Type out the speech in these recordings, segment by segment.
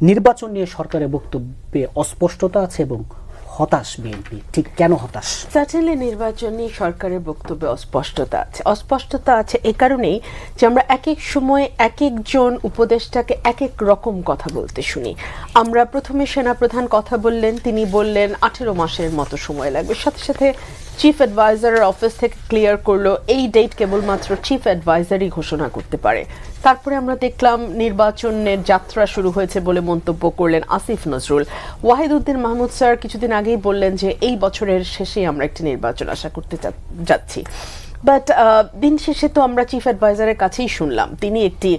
নির্বাচন নিয়ে সরকারের বক্তব্যে অস্পষ্টতা আছে এবং হতাশ বিএনপি। ঠিক কেন হতাশ? সার্টেনলি নির্বাচন নিয়ে সরকারের বক্তব্যে অস্পষ্টতা আছে। অস্পষ্টতা আছে এ কারণেই যে আমরা এক এক সময় এক একজন উপদেষ্টাকে এক এক রকম কথা বলতে শুনি। আমরা প্রথমে সেনাপ্রধান কথা বললেন, তিনি বললেন, আঠেরো মাসের মতো সময় লাগবে। সাথে সাথে চিফ অ্যাডভাইজারের অফিস থেকে ক্লিয়ার করল এই ডেট কেবলমাত্র চিফ অ্যাডভাইজারই ঘোষণা করতে পারে। তারপরে আমরা দেখলাম নির্বাচনের যাত্রা শুরু হয়েছে বলে মন্তব্য করলেন আসিফ নজরুল। ওয়াহিদুদ্দিন মাহমুদ স্যার কিছুদিন আগেই বললেন যে এই বছরের শেষেই আমরা একটি নির্বাচন আশা করতে যাচ্ছি। বাট দিন শেষে তো আমরা চিফ অ্যাডভাইজারের কাছেই শুনলাম তিনি একটি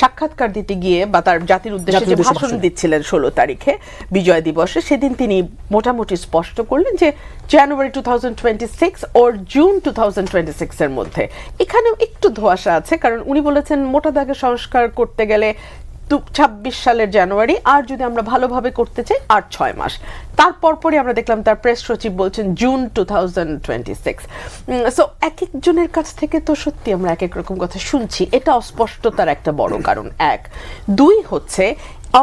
সাক্ষাৎকার দিতে গিয়ে বা তার জাতির উদ্দেশ্যে যে ভাষণ। দিচ্ছিলেন ষোলো তারিখে বিজয় দিবসে সেদিন তিনি মোটামুটি স্পষ্ট করলেন যে January two thousand twenty six or June two thousand twenty six এর মধ্যে এখানেও একটু ধোয়াশা আছে কারণ উনি বলেছেন মোটা দাগে সংস্কার করতে গেলে ছাব্বিশ সালের জানুয়ারি, আর যদি আমরা ভালোভাবে করতে চাই, আর ছয় মাস। তারপর পরে আমরা দেখলাম তার প্রেস সচিব বলছেন June two thousand twenty six so এক একজনের কাছ থেকে তো সত্যি আমরা এক এক রকম কথা শুনছি। এটা অস্পষ্টতার একটা বড় কারণ। এক। দুই হচ্ছে,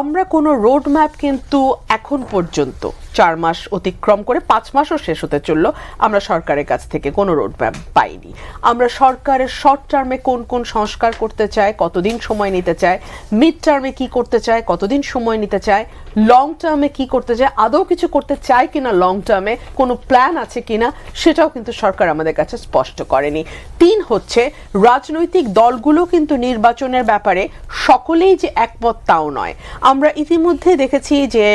আমরা কোনো রোড ম্যাপ কিন্তু এখন পর্যন্ত চার মাস অতিক্রম করে পাঁচ মাসও শেষ হতে চলল। আমরা সরকারের কাছ থেকে কোনো রোড ম্যাপ পাইনি। আমরা সরকারের শর্ট টার্মে কোন কোন সংস্কার করতে চায়, কতদিন সময় নিতে চায় মিড টার্মে কি করতে চায়, কতদিন সময় নিতে চায় লং টার্মে কি করতে চায়, আদৌ কিছু করতে চায় কিনা লং টার্মে কোনো প্ল্যান আছে কিনা, সেটাও কিন্তু সরকার আমাদের কাছে স্পষ্ট করেনি। তিন হচ্ছে, রাজনৈতিক দলগুলো কিন্তু নির্বাচনের ব্যাপারে সকলেই যে একমত তাও নয়। আমরা ইতিমধ্যে দেখেছি যে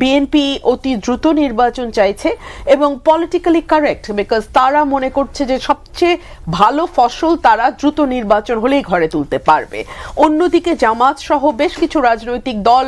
বিএনপি অতি দ্রুত নির্বাচন চাইছে এবং পলিটিক্যালি কারেক্ট বিকজ তারা মনে করছে যে সবচেয়ে ভালো ফসল তারা দ্রুত নির্বাচন হলেই ঘরে তুলতে পারবে। অন্যদিকে জামাত সহ বেশ কিছু রাজনৈতিক দল